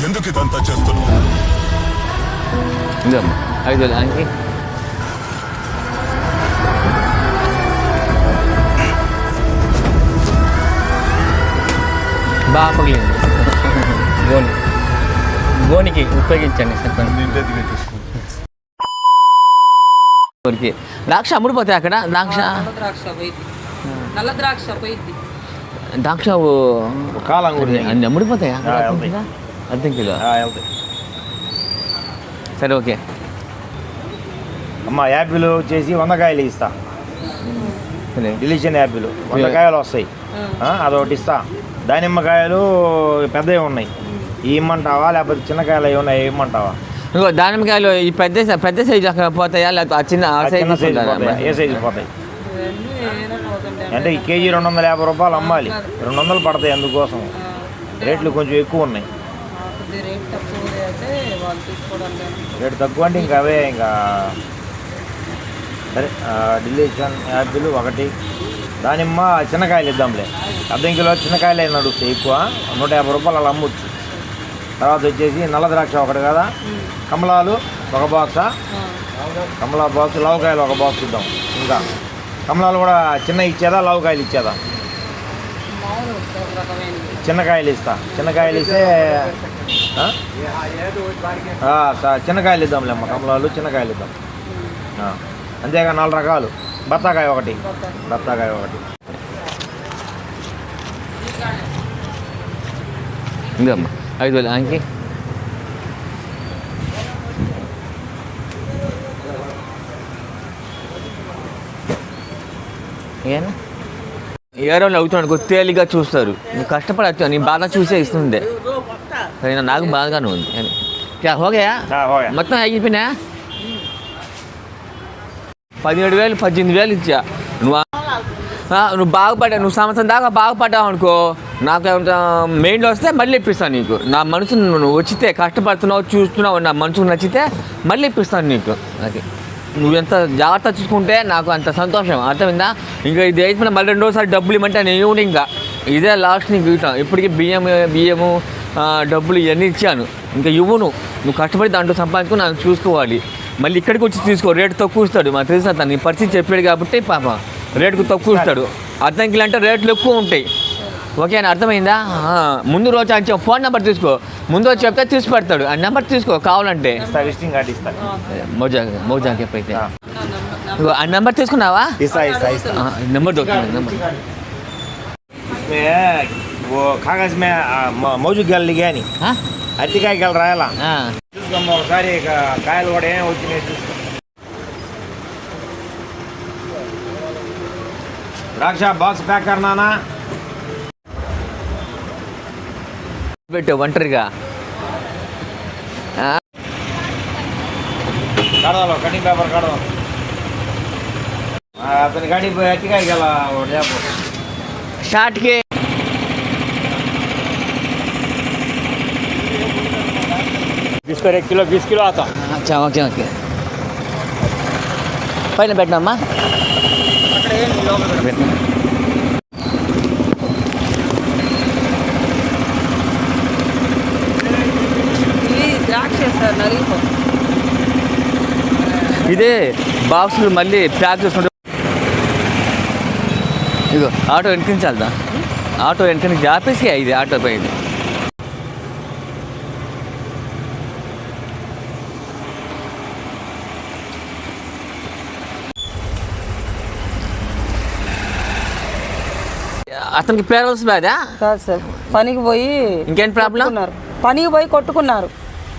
ఎందుకు ఇదంతా చేస్తున్నావు? ఇదమ్మా ఐదు ఆయనకి. బాగా పగిలింది. గోని. గోనికి ఉపయోగించండి చెప్పండి. ఊరికి ద్రాక్ష అమ్ముడిపోతాయి అక్కడ? ద్రాక్ష? నల్ల ద్రాక్ష పోయింది నల్ల ద్రాక్ష పోయింది ద్రాక్ష అన్ని అమ్ముడిపోతాయా? అర్థం కిలో వెళ్తాయి సరే ఓకే. అమ్మ యాపిల్ వచ్చేసి వంద కాయలు ఇస్తా. Delicious apple. వంద కాయలు వస్తాయి. ఆ, అదొకటి ఇస్తా. దానిమ్మకాయలు పెద్దవి ఉన్నాయి. ఇమ్మంటావా లేకపోతే చిన్న కాయలు అవి ఉన్నాయి ఇమ్మంటావా? ఇంకో దానిమ్మకాయలు ఈ పెద్ద పెద్ద సైజు అక్కడ పోతాయా లేకపోతే చిన్న చిన్న సైజు ఏ సైజు పోతాయి? అంటే ఈ కేజీ రెండు వందల యాభై రూపాయలు అమ్మాలి. రెండు వందలు పడతాయి అందుకోసం. రేట్లు కొంచెం ఎక్కువ ఉన్నాయి. రేట్ తక్కువ అయితే వాళ్ళు తీసుకోవడం లేదు. రేటు తక్కువ అంటే ఇంకా అవే ఇంకా సరే డిలీషన్ యాపిల్ ఒకటి దానిమ్మ చిన్నకాయలు ఇద్దాంలే. అర్ధం కిలో చిన్నకాయలు అయినా నడుస్తాయి ఎక్కువ నూట యాభై రూపాయలు అలా అమ్మొచ్చు. తర్వాత వచ్చేసి నల్ల ద్రాక్ష ఒకటి కదా కమలాలు ఒక బాక్స కమలా బాక్స్ లవకాయలు ఒక బాక్స్ ఇద్దాం ఇంకా. కమలాలు కూడా చిన్న ఇచ్చేదా లవకాయలు ఇచ్చేదా? చిన్నకాయలు ఇస్తా చిన్నకాయలు ఇస్తే చిన్నకాయలు ఇద్దాంలే అమ్మ కమలాలు చిన్నకాయలు ఇద్దాం. అంతేగా నాలుగు రకాలు. బత్తాకాయ ఒకటి. బత్తాకాయ ఒకటి. ఇదమ్మా ఐదు వేలు ఆయనకి. ఏనా ఎవరో అవుతున్నాడు తేలిగా చూస్తారు. నువ్వు కష్టపడచ్చు నీ బాధ చూసే ఇస్తుందే అయినా నాకు బాధగానే ఉంది అని. క్యా హోగయా. మొత్తం అయిపోయినా పదిహేడు వేలు పద్దెనిమిది వేలు ఇచ్చా నువ్వు నువ్వు బాగుపడ్డా నువ్వు సంవత్సరం దాకా బాగుపడ్డావు అనుకో నాకు మెయిన్లో వస్తే మళ్ళీ ఇప్పిస్తాను నీకు నా మనసు నువ్వు వచ్చితే కష్టపడుతున్నావు చూస్తున్నావు నా మనసుకు నచ్చితే మళ్ళీ ఇప్పిస్తాను నీకు అది నువ్వు ఎంత జాగ్రత్త చూసుకుంటే నాకు అంత సంతోషం అర్థమైందా ఇంకా ఇది అయిపోయిన మళ్ళీ రెండోసారి డబ్బులు ఇవ్వమంటే నేను ఇంకా ఇదే లాస్ట్ నీకు ఇప్పటికీ బియ్యం బియ్యము డబ్బులు ఇవన్నీ ఇచ్చాను. ఇంకా ఇవ్వను. నువ్వు కష్టపడి దాంట్లో సంపాదించుకుని నన్ను చూసుకోవాలి. మళ్ళీ ఇక్కడికి వచ్చి తీసుకో రేటు తక్కువ ఇస్తాడు. మాకు తెలిసిన తను పరిస్థితి చెప్పాడు కాబట్టి పాప రేటుకు తక్కువ ఇస్తాడు. అర్థంకిలు అంటే రేట్లు ఎక్కువ ఉంటాయి. ఓకే అని అర్థమైందా? ముందు రోజు అని ఫోన్ నెంబర్ తీసుకో. ముందు రోజు చెప్తే తీసి పెడతాడు. ఆ నెంబర్ తీసుకో కావాలంటే. మోజా మోజా చెప్పైతే ఆ నెంబర్ తీసుకున్నావా? నెంబర్ దొరుకుతుంది నెంబర్. वो कागज में आ, म- మౌజు గెల్ కానీ ఆ? అరటికాయ గెల రాయాలా ఆ. చూసుకోమ్మ ఒకసారి ఇక కాయలు కూడా ఏం వచ్చినాయి చూసుకో ద్రాక్ష బాక్స్ ప్యాక్ కర్నానా పెట్టు ఒంటరిగా ఆ, కడదాలో కటింగ్ పేపర్ కడదాం అతని గాడి పోయి అరటికాయ గెల ఒకటి చెప్పు షార్ట్కి తీసుకొని కిలో బీస్ కిలో అవుతాం అచ్చా ఓకే ఓకే పైన పెట్టినామ్మా ఇదే బాక్స్ మళ్ళీ ప్యాక్ చేసుకుంటే ఇదిగో ఆటో వెనకనుంచి ఆటో వెనకనుంచి ఆపేసి ఇది ఆటో పోయింది అతనికి పేరవలసి బాదా కాదు సార్. పనికి పోయి ఇంకేం ప్రాబ్లం కొట్టుకున్నారు. పనికి పోయి కొట్టుకున్నారు.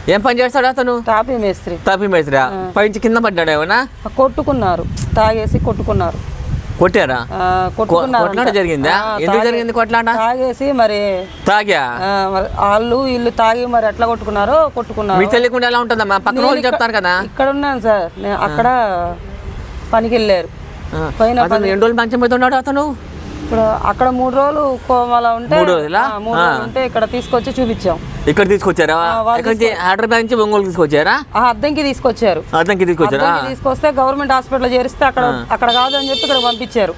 ఏం పని చేస్తాడు అతను? టాపీ మేస్త్రి. తాపి మేస్త్రా పైనుంచి కింద పడ్డాడు ఏమన్నా? కొట్టుకున్నారు. తాగేసి కొట్టుకున్నారు. కొట్టారా? ఆ, కొట్టుకున్నారు కొట్లాట అంట. జరిగిందా? ఆ, ఎందుకు తాగే- జరిగింది కొట్లాట? తాగేసి మరి తాగా? ఆ, మరి వాళ్ళు వీళ్ళు తాగి మరి ఎట్లా కొట్టుకున్నారో కొట్టుకున్నారు. మీకు తెలియకుండా ఎలా ఉంటుందమ్మా పక్కన నేను వాళ్ళు ఇక్కడ- చెప్తారు కదా. ఇక్కడ ఉన్నాను సార్. నేను అక్కడ పనికి వెళ్ళారు ఆ. పైన అతను ఎన్ని రోజులు మంచం మీద ఉన్నాడు అతను? ఇప్పుడు అక్కడ మూడు రోజులు కోమల ఉంటే మూడు రోజులా? మూడు రోజులు ఉంటే ఇక్కడ తీసుకొచ్చి చూపించాం. ఇక్కడ తీసుకొచ్చారా? హైదరాబాద్ నుంచి ఒంగోలు తీసుకొచ్చారా? అద్దంకి తీసుకొచ్చారు. అతనికి తీసుకొచ్చారా? అద్దంకి తీసుకొస్తే గవర్నమెంట్ హాస్పిటల్ చేరిస్తే అక్కడ అక్కడ కాదు అని చెప్పి ఇక్కడ పంపించారు.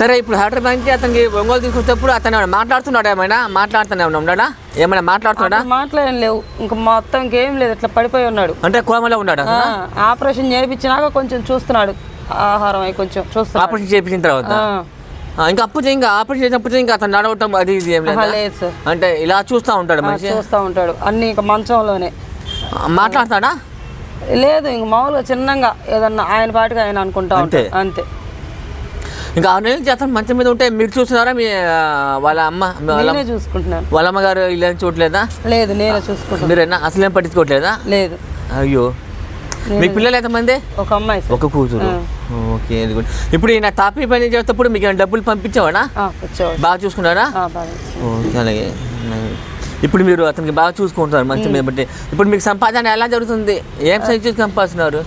సరే ఇప్పుడు హైదరాబాద్ నుంచి అతనికి ఒంగోలు తీసుకొచ్చేటప్పుడు అతను మాట్లాడుతున్నాడా ఏమైనా? మాట్లాడుతూనే ఉన్నాడా? ఏమైనా మాట్లాడుతున్నాడా? మాటలేం లేవు. ఇంకా మొత్తం ఇంకేం లేదు. ఇట్లా పడిపోయి ఉన్నాడు. అంటే కోమలో ఉన్నాడా ఆపరేషన్ చేయించినాక కొంచెం చూస్తున్నాడు. ఆహారం కొంచెం చూస్తున్నాడు. ఆపరేషన్ చేయించిన తర్వాత? ఇంకా అప్పుడు ఇంకా ఆపరేషన్ చేసినప్పుడు ఇంకా అతను నడవటం అది ఇది ఏం లేదా? సార్. అంటే ఇలా చూస్తూ ఉంటాడు మనిషి? చూస్తూ ఉంటాడు. అన్ని ఇంకా మంచంలోనే. మాట్లాడతాడా? లేదు ఇంక మామూలుగా చిన్నగా ఏదన్నా ఆయన పాటికి ఆయన అనుకుంటా అంతే. ఉంటాడు. అంతే. ఇంకా ఆరు నెలల నుంచి అతను మంచం మీద ఉంటే మీరు చూస్తున్నారా? మీ వాళ్ళ అమ్మ నేనే చూసుకుంటున్నాను. వాళ్ళ అమ్మగారు ఇలా చూడలేదా? లేదు నేనే చూసుకుంటున్నాను. మీరేనా అసలేం పట్టించుకోవట్లేదా? లేదు. అయ్యో. మీ పిల్లలు ఎంతమంది? ఒక అమ్మాయి ఒక కూతురు. Okay very good. ఇప్పుడు ఈయన తాపీ పని చేసేటప్పుడు మీకు ఏమైనా డబ్బులు పంపించావాడా? బాగా చూసుకున్నారా ఓకే అలాగే. ఇప్పుడు మీరు అతనికి బాగా చూసుకుంటున్నారు మంచి మీద బట్టి. ఇప్పుడు మీకు సంపాదన ఎలా జరుగుతుంది? ఏం సైజ్ చూసి సంపాదిస్తున్నారు?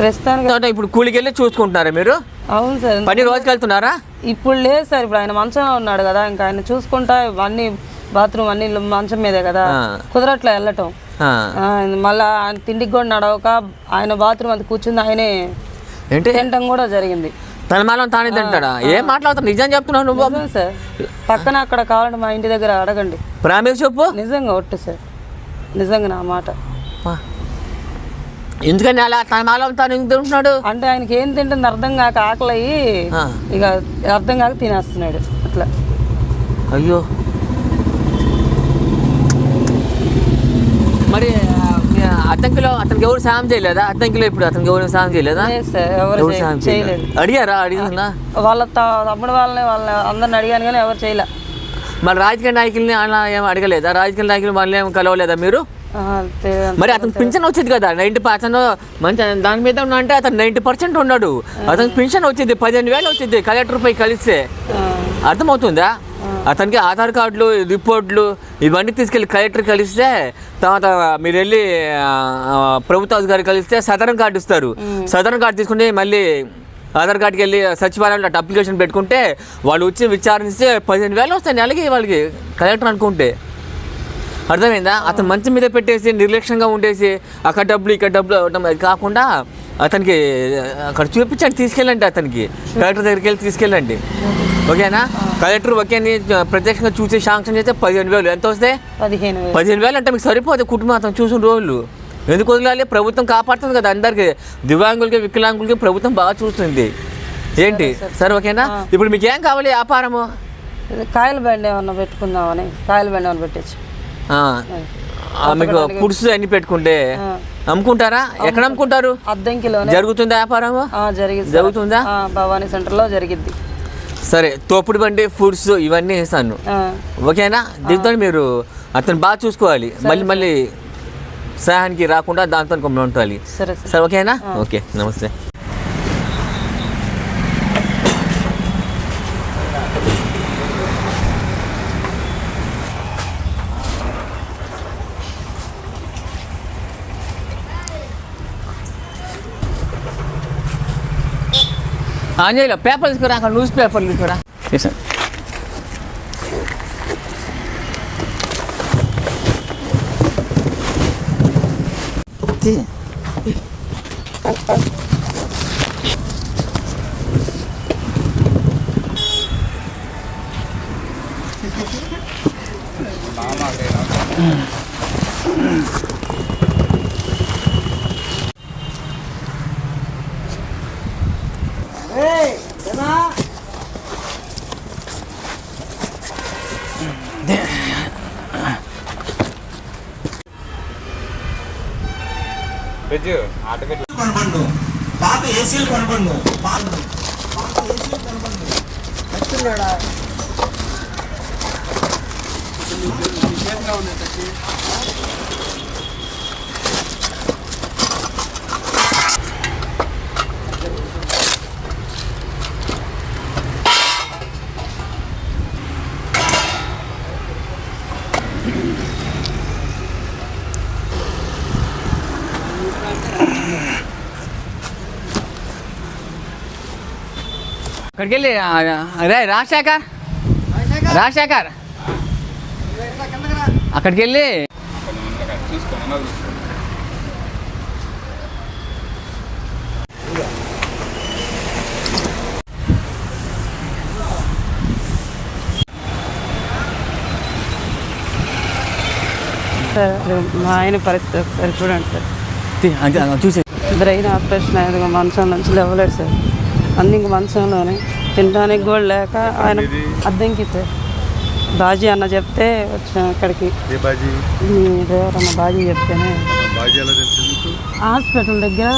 ప్రస్తుతానికి ఇప్పుడు కూలికి వెళ్ళి చూసుకుంటున్నారా మీరు? అవును సార్ పని రోజుకి వెళ్తున్నారా ఇప్పుడు లేదు సార్ ఇప్పుడు ఆయన మంచంలో ఉన్నాడు కదా ఇంకా ఆయన చూసుకుంటా అన్ని బాత్రూమ్ అన్ని మంచం మీదే కదా. కుదరట్లే వెళ్ళటం. మళ్ళా ఆయన తిండికి కూడా నడవక ఆయన బాత్రూమ్ అది కూర్చుంది ఆయనే ఏంటి? తినటం కూడా జరిగింది. తన మాలం తానే తింటాడా? ఏం మాట్లాడుతున్నావు నిజం చెప్తున్నావు నువ్వు. సార్. పక్కన అక్కడ కావాలంటే మా ఇంటి దగ్గర అడగండి. ప్రామిస్ చెప్పు. నిజంగా ఒట్టు సార్. నిజంగా నా మాట. ఎందుకని అలా తన మాలం తాను తింటున్నాడు? అంటే ఆయనకి ఏం తింటుంది అర్థం కాక ఆకలి. ఇక అర్థం కాక తినేస్తున్నాడు అట్లా. అయ్యో మరి ఆ, మీ అద్దంకిలో అతనికి ఎవరు సాయం చేయలేదా? అద్దంకిలో ఇప్పుడు అతనికి ఎవరు సాయం చేయలేదా? ఎవరు సాయం చేయలేదు? అడిగారా? అడిగినా వాళ్ళ తమ్ముడు వాళ్ళని వాళ్ళని అందరిని అడిగాను కానీ ఎవరు చేయలే. మరి రాజకీయ నాయకుల్ని అలా ఏం అడగలేదా? రాజకీయ నాయకులు వాళ్ళని ఏం కలవలేదా మీరు. మరి అతను పింఛన్ వచ్చింది కదా నైంటీ పర్సెంట్ మంచి దాని మీద ఉన్న అంటే అతను నైంటీ పర్సెంట్ ఉన్నాడు. అతనికి పింఛన్ వచ్చింది పదిహేను వేలు వచ్చింది కలెక్టర్ పై కలిస్తే. అర్థమవుతుందా? అతనికి ఆధార్ కార్డులు రిపోర్ట్లు ఇవన్నీ తీసుకెళ్ళి కలెక్టర్ కలిస్తే తర్వాత మీరు వెళ్ళి ప్రభుత్వ అధికారి కలిస్తే సదరన్ కార్డు ఇస్తారు. సదరన్ కార్డు తీసుకుని మళ్ళీ ఆధార్ కార్డుకి వెళ్ళి సచివాలయంలో అప్లికేషన్ పెట్టుకుంటే వాళ్ళు వచ్చి విచారిస్తే పదిహేను వేలు వస్తాయి నెలకి వాళ్ళకి కలెక్టర్ అనుకుంటే. అర్థమైందా? అతను మంచం మీద పెట్టేసి నిర్లక్ష్యంగా ఉండేసి అక్కడ డబ్బులు ఇక్కడ డబ్బులు అవ్వడం అది కాకుండా అతనికి అక్కడ చూపించండి తీసుకెళ్ళండి అతనికి. కలెక్టర్ దగ్గరికి వెళ్ళి తీసుకెళ్ళండి. ఓకేనా? కలెక్టర్ ఓకేని ప్రత్యక్షంగా చూసి శాంక్షన్ చేస్తే పదిహేను వేలు. ఎంత వస్తే? పదిహేను వేలు. పదిహేను వేలు అంటే మీకు సరిపోదు కుటుంబం అతను చూసిన రోజులు. ఎందుకు వదలాలి? ప్రభుత్వం కాపాడుతుంది కదా అందరికి. దివ్యాంగులకి వికలాంగులకి ప్రభుత్వం బాగా చూస్తుంది. ఏంటి? సరే ఓకేనా? ఇప్పుడు మీకు ఏం కావాలి వ్యాపారము? కాయల బండి ఏమన్నా పెట్టుకుందామని కాయల బండి ఏమన్నా పెట్టచ్చు. మీకు పురుషు అన్ని పెట్టుకుంటే అమ్ముకుంటారా ఎక్కడ అమ్ముకుంటారు అద్దంకిలోనే. జరుగుతుందా వ్యాపారము? ఆ, జరిగింది. జరుగుతుందా? భవానీ సెంటర్లో జరిగిద్ది. సరే తోపుడు బండి ఫుడ్స్ ఇవన్నీ వేస్తాను. ఓకేనా? దీంతో మీరు అతను బాగా చూసుకోవాలి. మళ్ళీ మళ్ళీ సహాయానికి రాకుండా దాంతో ఉండాలి. సరే ఓకేనా? ఓకే నమస్తే. ఆంజనేయులు పేపర్ తీసుకురా అక్కడ న్యూస్ పేపర్ తీసుకురా కొనబండు పాత ఏసీలు పాత ఏసీలు కొనబండు నచ్చిందా చేతిలో ఉన్నాయి అక్కడికి వెళ్ళి అదే రాజశేఖర్. రాజశేఖర్? అక్కడికి వెళ్ళి సార్ మా ఆయన పరిస్థితి ఒకసారి చూడండి సార్. చూసి బ్రెయిన్ ఆపరేషన్ అయ్యేది మంచం నుంచి లేవలేడు సార్. అన్ని ఇంక మంచంలోనే. తినడానికి కూడా లేక ఆయన అద్దెంకి సార్. బాజీ అన్న చెప్తే వచ్చాం ఇక్కడికి బాజీ? మీ చెప్తేనే. హాస్పిటల్ దగ్గర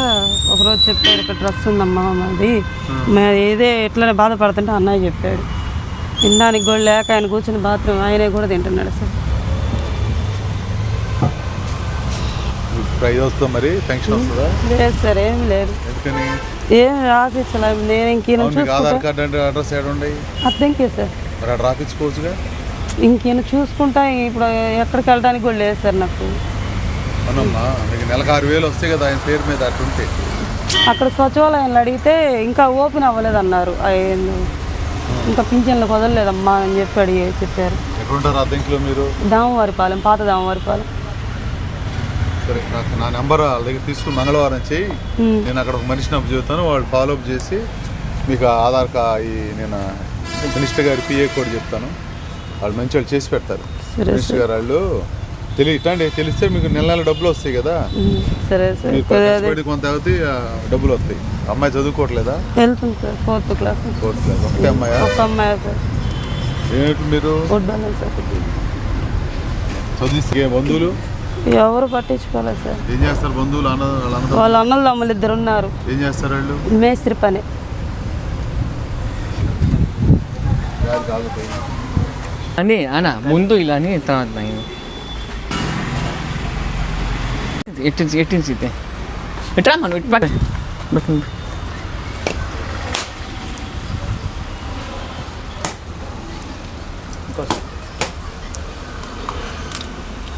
ఒకరోజు చెప్పాడు ఇక్కడ డ్రెస్ ఉందమ్మా మాది మరి ఏదే ఇట్లనే బాధపడుతుంటే అన్నయ్య చెప్పాడు. తినడానికి కూడా లేక ఆయన కూర్చుని బాత్రూమ్ ఆయనే కూడా తింటున్నాడు సార్. వస్తుందా మరి? పెన్షన్ వస్తుందా? లేదు సార్ ఏం లేదు. ఏం రాసిచ్చలేదు నేను ఇంకేనా మీకు ఆధార్ కార్డు అంటే అడ్రస్ ఏడు ఉన్నాయి అర్థంకే సార్ మరి రాపించుకోవచ్చుగా ఇంకేనా చూసుకుంటా ఇప్పుడు ఎక్కడికి వెళ్ళడానికి కూడా లేదు సార్ నాకు. అవునమ్మా మీకు నెలకు ఆరు వేలు వస్తాయి కదా ఆయన పేరు మీద అట్టుంటే అక్కడ సచివాలయంలో అడిగితే ఇంకా ఓపెన్ అవ్వలేదు అన్నారు. ఇంకా పింఛన్లు కుదరలేదమ్మా అని చెప్పి అడిగి చెప్పారు. ఎక్కడుంటారు అద్దెంకిలో మీరు? దామవారిపాలెం పాత దామవారిపాలెం. నాకు నా నెంబర్ వాళ్ళ దగ్గర తీసుకుని మంగళవారం చేయి ఉమ్. నేను అక్కడ ఒక మనిషిని అప్ చెబుతాను వాళ్ళు ఫాలో అప్ చేసి మీకు ఆధార్ కా ఈ నేను మినిస్టర్ గారి పిఏ కోడ్ చెప్తాను. వాళ్ళు మంచి వాళ్ళు చేసి పెడతారు. మినిస్టర్ గారు వాళ్ళు తెలియ ఇట్లాంటి తెలిస్తే మీకు నెల నెల డబ్బులు వస్తాయి కదా. సరే సార్. కొంత అవుతాయి డబ్బులు వస్తాయి. అమ్మాయి చదువుకోవట్లేదా? వెళ్తుంది sir fourth class. Fourth class. ఒకటే అమ్మాయా? ఒక అమ్మాయి సార్. ఏమిటి మీరు? చదివిస్తే బంధువులు ఎవరు పట్టించుకోలేదు సార్. ఏం చేస్తారు బంధువులు అన్న వాళ్ళ అన్నలు తమ్ముళ్ళు ఇద్దరు ఉన్నారు. ఏం చేస్తారు వాళ్ళు? మేస్త్రి పని. అని అన్న ముందు ఇలా అని తర్వాత ఎట్టించి ఎట్టించి ఇదే ఎట్రా మనం ఇటు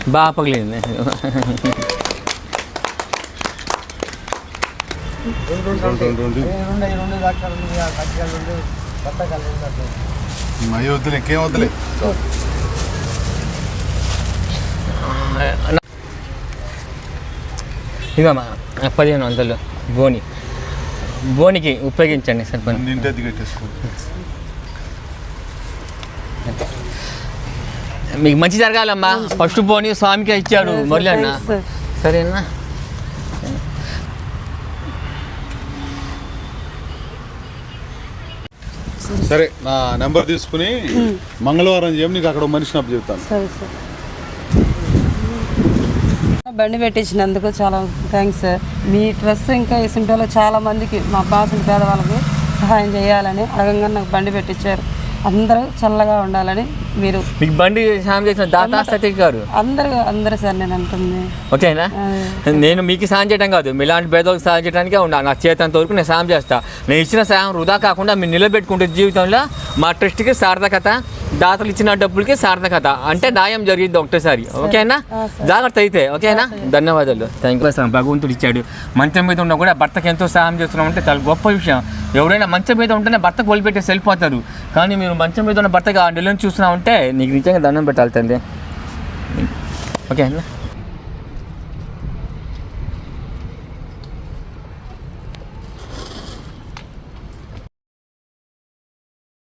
బాగా పగిలింది అయ్యి వద్దులే ఇంకేం వద్దులే. ఇదమ్మా పదిహేను వందలు బోని. బోనికి ఉపయోగించండి సరిపడి అన్ని ఇంటి అద్దె కట్టేసుకో మీకు మంచి జరగాలమ్మా. ఫస్ట్ బోని స్వామికే ఇచ్చాడు మురళి అన్న. సార్ సరేనా? సరే నా నెంబర్ తీసుకుని మంగళవారం చేయం నీకు అక్కడ ఒక మనిషిని అప్పు చెప్తాను. సరే సార్. బండి పెట్టించినందుకు చాలా థ్యాంక్స్ సార్ మీ డ్రెస్ ఇంకా ఇసుంటోలో చాలా మందికి మా బాసులు పేదవాళ్ళకి సహాయం చేయాలని అడగంగా నాకు బండి పెట్టించారు అందరూ చల్లగా ఉండాలని మీరు మీకు బండి సాయం చేసిన దాతా సతీష్ గారు? అందరూ అందరూ సార్ నేను అంటుంది. ఓకేనా? నేను మీకు సాయం చేయడం కాదు. మీలాంటి పేదలకు సాయం చేయడానికే ఉన్నా. నా చేతంత వరకు నేను సాయం చేస్తా. నేను ఇచ్చిన సాయం వృధా కాకుండా మీరు నిలబెట్టుకుంటే జీవితంలో మా ట్రస్ట్కి సార్థకత దాతలు ఇచ్చిన డబ్బులకి సార్థకత. అంటే న్యాయం జరిగింది ఒకటేసారి. ఓకేనా? జాగ్రత్త అయితే ఓకేనా? ధన్యవాదాలు. థ్యాంక్ యూ భగవంతుడు ఇచ్చాడు. మంచం మీద ఉన్నా కూడా భర్తకి ఎంతో సాయం చేస్తున్నాం అంటే చాలా గొప్ప విషయం. ఎవరైనా మంచం మీద ఉంటేనే భర్త కోల్పెట్టేసి వెళ్ళిపోతారు కానీ మీరు మంచం మీద ఉన్న భర్తగా ఆ నెలను చూస్తున్నావు అంటే నీకు నిజంగా దండం పెట్టాలి తండ్రి ఓకేనా